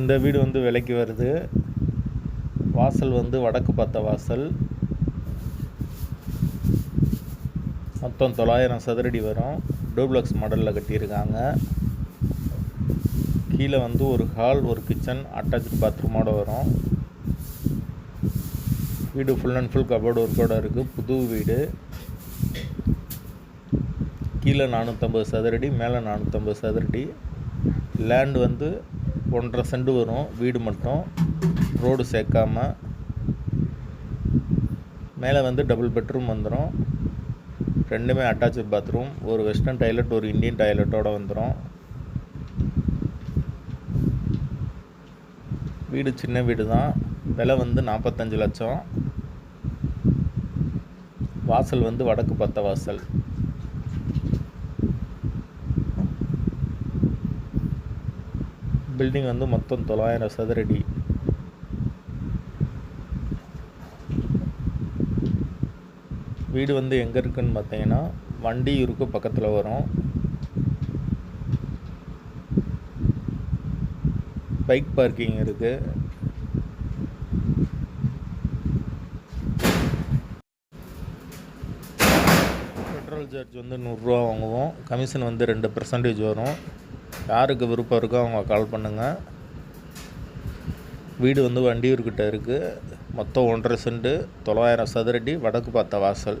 இந்த வீடு வந்து விலைக்கு வருது. வாசல் வந்து வடக்கு பார்த்த வாசல். மொத்தம் தொள்ளாயிரம் சதுரடி வரும். டூப்ளக்ஸ் மாடலில் கட்டியிருக்காங்க. கீழே வந்து ஒரு ஹால் ஒரு கிச்சன் அட்டாச்சு பாத்ரூமோடு வரும். வீடு ஃபுல் அண்ட் ஃபுல் கபோர்டு ஒர்க்கோடு இருக்குது புது வீடு. கீழே நானூற்றம்பது சதுரடி மேலே நானூற்றம்பது சதுரடி. லேண்ட் வந்து ஒன்றரை செண்டு வரும். வீடு மட்டும். ரோடு சேர்க்காம. மேலே வந்து டபுள் பெட்ரூம் வந்துடும் ரெண்டுமே அட்டாச்சு பாத்ரூம் ஒரு வெஸ்டர்ன் டாய்லெட் ஒரு இந்தியன் டாய்லெட்டோட வந்துடும் வீடு சின்ன வீடு தான் விலை வந்து நாற்பத்தஞ்சு லட்சம். வாசல் வந்து வடக்கு பத்த வாசல். பில்டிங் வந்து மொத்தம் தொள்ளாயிரம் சதுரடி. வீடு வந்து எங்கே இருக்குன்னு பார்த்தீங்கன்னா வண்டியூருக்கு பக்கத்தில் வரும். பைக் பார்க்கிங் இருக்குது பெட்ரோல் சார்ஜ் வந்து நூறுரூவா வாங்குவோம். கமிஷன் வந்து ரெண்டு பர்சன்டேஜ் வரும். யாருக்கு விருப்பம் இருக்கோ அவங்க கால் பண்ணுங்கள் வீடு வந்து வண்டியூர்கிட்ட இருக்குது மொத்தம் ஒன்றரை செண்டு தொள்ளாயிரம் சதுரடி வடக்கு பார்த்த வாசல்.